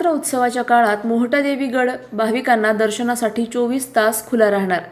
नवरात्र उत्सवाच्या काळात मोहटादेवीगड भाविकांना दर्शनासाठी चोवीस तास खुला राहणार.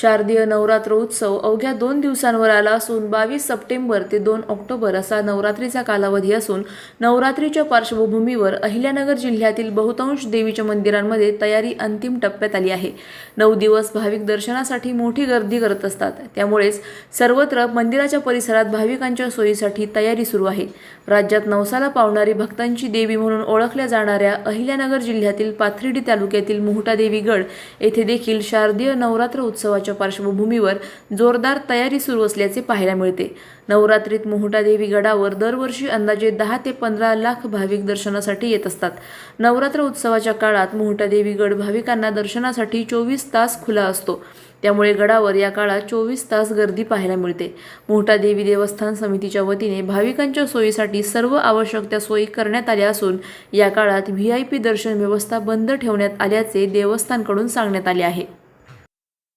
शारदीय नवरात्र उत्सव अवघ्या दोन दिवसांवर आला असून बावीस सप्टेंबर ते दोन ऑक्टोबर असा नवरात्रीचा कालावधी असून नवरात्रीच्या पार्श्वभूमीवर अहिल्यानगर जिल्ह्यातील बहुतांश देवीच्या मंदिरांमध्ये तयारी अंतिम टप्प्यात आली आहे. नऊ दिवस भाविक दर्शनासाठी मोठी गर्दी करत असतात. त्यामुळेच सर्वत्र मंदिराच्या परिसरात भाविकांच्या सोयीसाठी तयारी सुरू आहे. राज्यात नवसाला पावणारी भक्तांची देवी म्हणून ओळखल्या जाणाऱ्या अहिल्यानगर जिल्ह्यातील पाथर्डी तालुक्यातील मोहटादेवी गड येथे देखील शारदीय नवरात्र उत्सवाच्या पार्श्वभूमीवर जोरदार तयारी सुरू असल्याचे पाहायला मिळते. नवरात्रीत मोहटादेवी गडावर दरवर्षी अंदाजे दहा ते पंधरा लाख भाविक दर्शनासाठी येत असतात. नवरात्र उत्सवाच्या काळात मोहटादेवी गड भाविकांना दर्शनासाठी चोवीस तास खुला असतो. त्यामुळे गडावर या काळात चोवीस तास गर्दी पाहायला मिळते. मोठा देवी देवस्थान समितीच्या वतीने भाविकांच्या सोयीसाठी सर्व आवश्यक त्या सोयी करण्यात आल्या असून या काळात व्ही आय पी दर्शन व्यवस्था बंद ठेवण्यात आल्याचे देवस्थानकडून सांगण्यात आले आहे.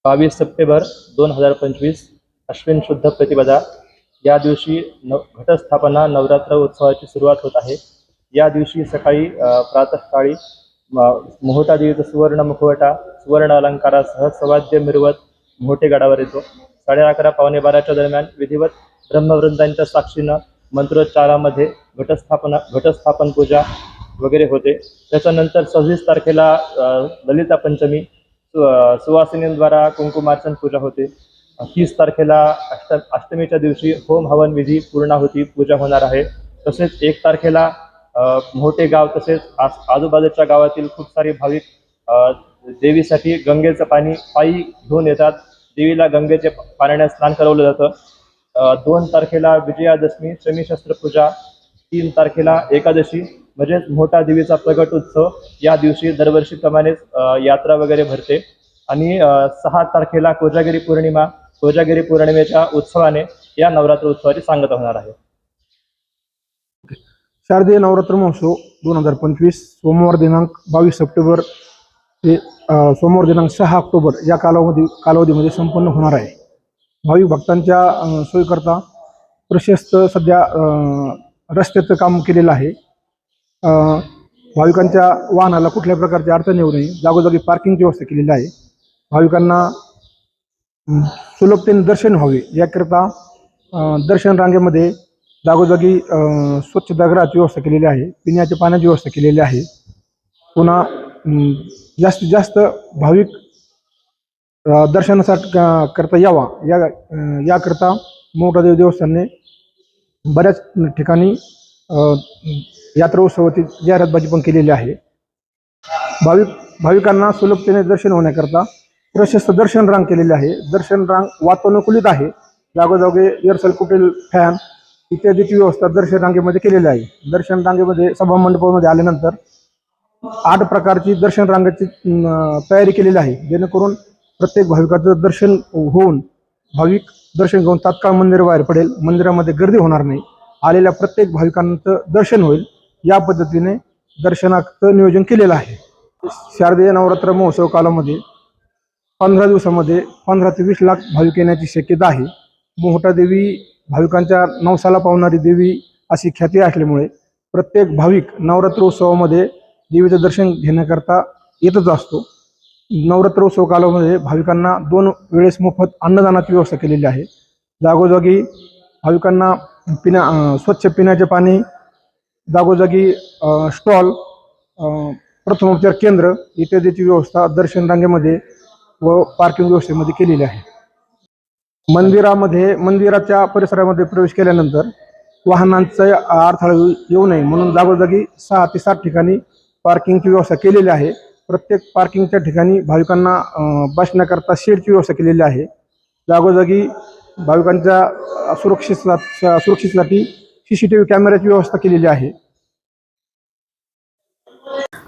बावीस सप्टेंबर दोन हजार पंचवीस अश्विन शुद्ध प्रतिपदा. या दिवशी नव घटस्थापना नवरात्र उत्सवाची सुरुवात होत आहे. या दिवशी सकाळी प्रातःकाळी म- देवीचा सुवर्ण मुखवटा सुवर्ण अलंकारासह सवाद्य मिरवत मोठे गडावर येतो. साडे अकरा पावणे बाराच्या दरम्यान विधिवत ब्रह्मवृंदांच्या साक्षीनं मंत्रोच्चारामध्ये घटस्थापना घटस्थापन पूजा वगैरे होते. त्याच्यानंतर सव्वीस तारखेला ललिता पंचमी सु- सुवासिनींद्वारा कुंकुमार्चन पूजा होते. तीस तारखेला अष्ट अष्टमीच्या दिवशी होम हवन विधी पूर्णाहुती पूजा होणार आहे. तसेच एक तारखेला मोठे गाव तसेच आजूबाजूच्या गावातील खूप सारे भाविक देवीसाठी गंगेचं पाणी पायी घेऊन येतात. देवीला गंगेचे पाण्याने स्नान करवलं जातं. दोन तारखेला विजयादशमी शमीशस्त्र पूजा तीन तारखेला एकादशी म्हणजेच मोठा देवीचा प्रगट उत्सव या दिवशी दरवर्षीप्रमाणेच यात्रा वगैरे भरते. आणि सहा तारखेला कोजागिरी पौर्णिमा कोजागिरी पौर्णिमेच्या उत्सवाने या नवरात्र उत्सवाची सांगता होणार आहे. शारदीय नवरात्र महोत्सव दोन हजार पंचवीस सोमवार दिनांक बावीस सप्टेंबर ते सोमवार दिनांक सहा ऑक्टोबर या कालावधी कालावधीमध्ये संपन्न होणार आहे. भाविक भक्तांच्या सोयीकरता प्रशस्त सध्या रस्त्याचं काम केलेलं आहे. भाविकांच्या वाहनाला कुठल्या प्रकारची अडचण येऊ नये. जागोजागी पार्किंगची व्यवस्था केलेली आहे. भाविकांना सुलभतेने दर्शन व्हावे. याकरिता दर्शन रांगेमध्ये जागोजागी स्वच्छ दगडाची व्यवस्था केलेली आहे. पिण्याच्या पाण्याची व्यवस्था केलेली आहे. पुन्हा जास्तीत जास्त भाविक दर्शनासाठी करता यावा. या याकरता मोठादेव देवस्थानने बऱ्याच ठिकाणी यात्रा उत्सवाची जाहिरातबाजी पण केलेली आहे. भाविक भाविकांना सुलभतेने दर्शन होण्याकरता प्रशस्त दर्शन रांग केलेली आहे. दर्शन रांग वातानुकूलित आहे. जागोजागे एअरसेल कुटील फॅन इत्यादीची व्यवस्था दर्शन रांगेमध्ये केलेली आहे. दर्शन रांगेमध्ये सभा मंडपामध्ये आल्यानंतर आठ प्रकारची दर्शन रांगेची तयारी केलेली आहे. जेणेकरून प्रत्येक भाविकाचं दर्शन होऊन भाविक दर्शन घेऊन तात्काळ मंदिर बाहेर पडेल. मंदिरामध्ये गर्दी होणार नाही. आलेल्या प्रत्येक भाविकांचं दर्शन होईल. या पद्धतीने दर्शनाचं नियोजन केलेलं आहे. शारदीय नवरात्र महोत्सव कालामध्ये पंधरा दिवसामध्ये पंधरा ते वीस लाख भाविक येण्याची शक्यता आहे. मोहटादेवी भाविकांच्या नवसाला पावणारी देवी अशी ख्याती असल्यामुळे प्रत्येक भाविक नवरात्र उत्सवामध्ये देवीचं दर्शन घेण्याकरता येतच असतो. नवरात्र उत्सव कालामध्ये भाविकांना दोन वेळेस मोफत अन्नदानाची व्यवस्था केलेली आहे. जागोजागी भाविकांना पिण्या स्वच्छ पिण्याचे पाणी जागोजागी स्टॉल प्रथमोपचार केंद्र इत्यादीची व्यवस्था दर्शन रांगेमध्ये व पार्किंग व्यवस्थेमध्ये केलेली आहे. मंदिरामध्ये मंदिराच्या परिसरामध्ये प्रवेश केल्यानंतर वाहनांचा अडथळा येऊ- नये म्हणून जागोजागी सहा ते सात ठिकाणी पार्किंगची व्यवस्था केलेली आहे. प्रत्येक पार्किंगच्या ठिकाणी भाविकांना बसण्याकरता शेडची व्यवस्था केलेली आहे. जागोजागी भाविकांच्या सुरक्षितला सुरक्षितसाठी सी सी टी व्ही कॅमेऱ्याची व्यवस्था केलेली आहे.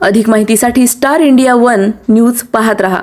अधिक माहितीसाठी स्टार इंडिया वन न्यूज पाहत रहा.